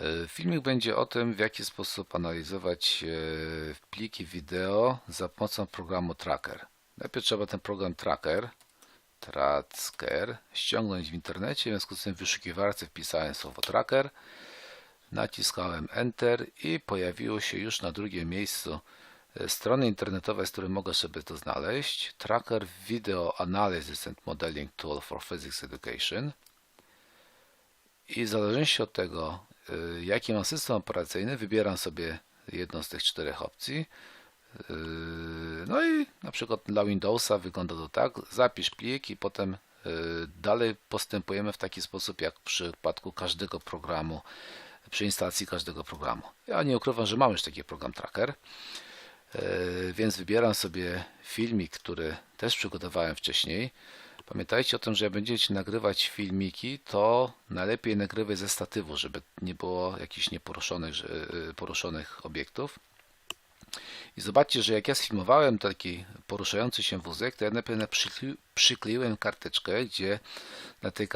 E, Filmik będzie o tym, w jaki sposób analizować e, pliki wideo za pomocą programu Tracker. Najpierw trzeba ten program Tracker, Tracker, ściągnąć w internecie. W związku z tym w wyszukiwarce wpisałem słowo Tracker, naciskałem Enter i pojawiło się już na drugim miejscu e, strony internetowe, z której mogę sobie to znaleźć. Tracker Video Analysis and Modeling Tool for Physics Education. I w zależności od tego, jaki mam system operacyjny, wybieram sobie jedną z tych czterech opcji. Y, No i na przykład dla Windowsa wygląda to tak, zapisz plik i potem y, dalej postępujemy w taki sposób, jak w przypadku każdego programu, przy instalacji każdego programu. Ja nie ukrywam, że mam już taki program Tracker, więc wybieram sobie filmik, który też przygotowałem wcześniej. Pamiętajcie o tym, że jak będziecie nagrywać filmiki, to najlepiej nagrywać ze statywu, żeby nie było jakichś nieporuszonych że- y, poruszonych obiektów. I zobaczcie, że jak ja sfilmowałem taki poruszający się wózek, to ja najpierw przykli- przykleiłem karteczkę, gdzie na tej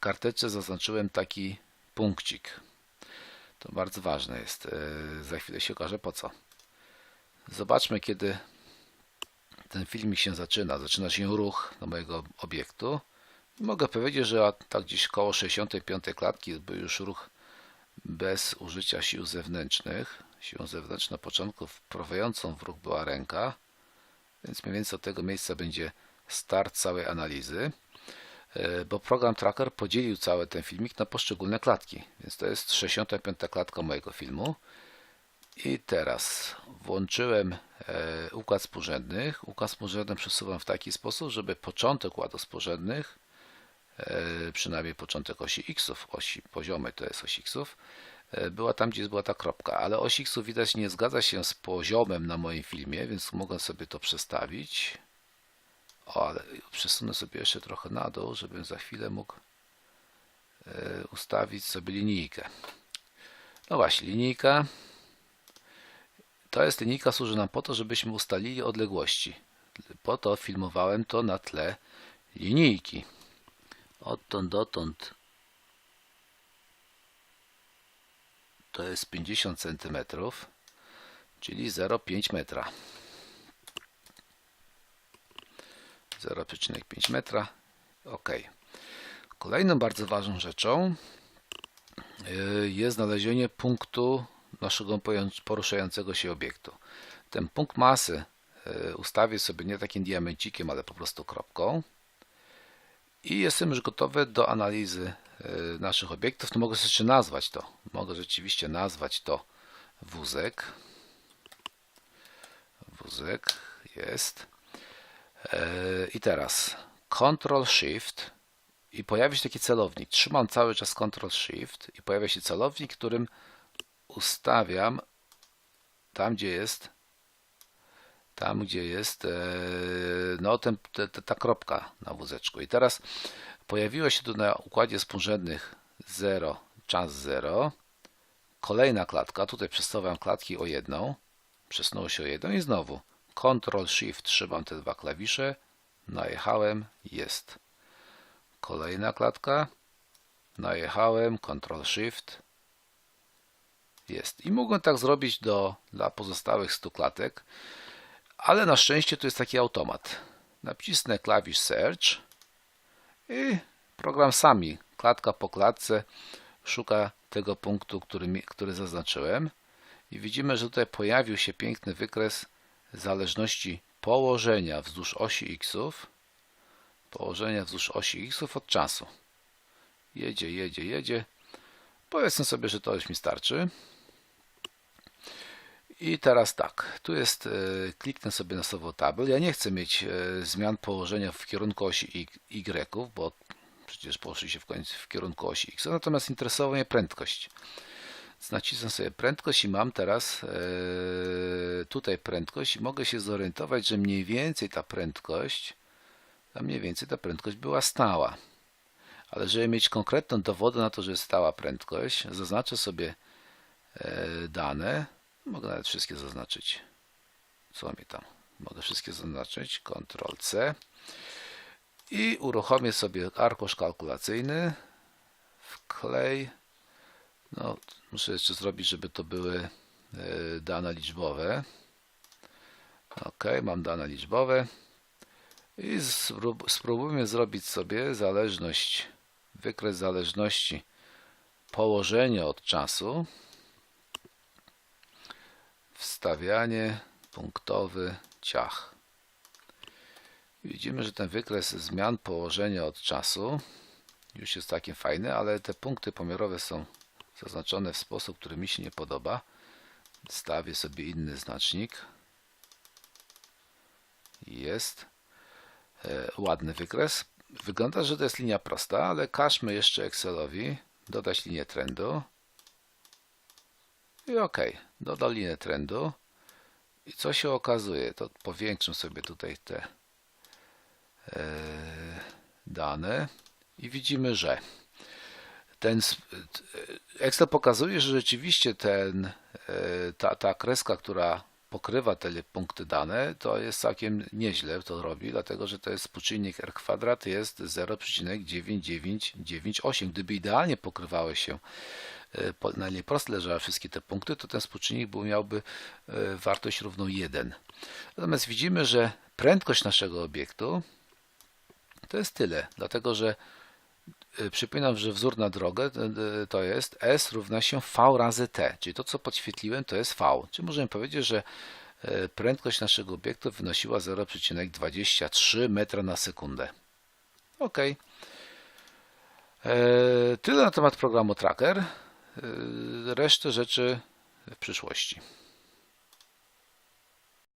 karteczce zaznaczyłem taki punkcik. To bardzo ważne jest. Y, Za chwilę się okaże po co. Zobaczmy, kiedy ten filmik się zaczyna. Zaczyna się ruch do mojego obiektu. I mogę powiedzieć, że tak gdzieś koło 65 klatki był już ruch bez użycia sił zewnętrznych. Siłą zewnętrzną na początku wprowadzającą w ruch była ręka, więc mniej więcej od tego miejsca będzie start całej analizy, E, bo program Tracker podzielił cały ten filmik na poszczególne klatki, więc to jest 65 klatka mojego filmu. I teraz włączyłem e, układ współrzędnych. Układ współrzędny przesuwam w taki sposób, żeby początek układów współrzędnych, e, przynajmniej początek osi xów, osi poziomej to jest osi xów, e, była tam, gdzie była ta kropka, ale osi xów widać nie zgadza się z poziomem na moim filmie, więc mogę sobie to przestawić. O, ale przesunę sobie jeszcze trochę na dół, żebym za chwilę mógł ustawić sobie linijkę. No właśnie, linijka. To jest linijka, służy nam po to, żebyśmy ustalili odległości. Po to filmowałem to na tle linijki. Odtąd dotąd to jest 50 cm, czyli 0,5 metra. 0,5 metra. OK. Kolejną bardzo ważną rzeczą y, jest znalezienie punktu naszego poruszającego się obiektu. Ten punkt masy y, ustawię sobie nie takim diamencikiem, ale po prostu kropką. I jestem już gotowy do analizy y, naszych obiektów. No mogę jeszcze nazwać to. Mogę rzeczywiście nazwać to wózek. Wózek jest. E, I teraz Ctrl Shift i pojawi się taki celownik. Trzymam cały czas Ctrl Shift i pojawia się celownik, którym ustawiam tam, gdzie jest tam, gdzie jest e, no, ten, te, ta kropka na wózeczku. I teraz pojawiło się tu na układzie współrzędnych 0, czas 0. Kolejna klatka, tutaj przesuwam klatki o jedną, przesunęło się o jedną i znowu Ctrl Shift, trzymam te dwa klawisze, najechałem, jest. Kolejna klatka, najechałem, Ctrl Shift, jest. I mogłem tak zrobić do, dla pozostałych 100 klatek, ale na szczęście tu jest taki automat. Nacisnę klawisz Search i program sami, klatka po klatce, szuka tego punktu, który, który zaznaczyłem. I widzimy, że tutaj pojawił się piękny wykres zależności położenia wzdłuż osi xów, położenia wzdłuż osi xów od czasu. Jedzie, jedzie, jedzie. Powiedzmy sobie, że to już mi starczy. I teraz tak, tu jest, e, kliknę sobie na słowo tabel. Ja nie chcę mieć e, zmian położenia w kierunku osi y, bo przecież poszli się w końcu w kierunku osi x. Natomiast interesowa mnie prędkość. Nacisnę sobie prędkość i mam teraz e, tutaj prędkość i mogę się zorientować, że mniej więcej ta prędkość, a mniej więcej ta prędkość była stała. Ale żeby mieć konkretną dowody na to, że jest stała prędkość, zaznaczę sobie dane. Mogę nawet wszystkie zaznaczyć. Co mi tam? Mogę wszystkie zaznaczyć. Ctrl C. I uruchomię sobie arkusz kalkulacyjny. Wklej. No, muszę jeszcze zrobić, żeby to były e, dane liczbowe. Ok, mam dane liczbowe. I sprób- spróbujmy zrobić sobie zależność, wykres zależności położenie od czasu, wstawianie punktowy ciach. Widzimy, że ten wykres zmian położenia od czasu już jest taki fajny, ale te punkty pomiarowe są zaznaczone w sposób, który mi się nie podoba. Stawię sobie inny znacznik. Jest. E, ładny wykres. Wygląda, że to jest linia prosta, ale każmy jeszcze Excelowi dodać linię trendu. I OK, dodał linię trendu. I co się okazuje? To powiększę sobie tutaj te e, dane i widzimy, że ten t- Excel pokazuje, że rzeczywiście ten, e, ta, ta kreska, która pokrywa te punkty dane, to jest całkiem nieźle to robi, dlatego że to jest współczynnik r kwadrat jest 0,9998. Gdyby idealnie pokrywały się e, na linii leżały wszystkie te punkty, to ten współczynnik był, miałby e, wartość równą 1. Natomiast widzimy, że prędkość naszego obiektu to jest tyle, dlatego że przypominam, że wzór na drogę y, y, to jest S równa się V razy T, czyli to co podświetliłem to jest V. Czyli możemy powiedzieć, że y, prędkość naszego obiektu wynosiła 0,23 metra na sekundę. Ok. Tyle na temat programu Tracker. Resztę rzeczy w przyszłości.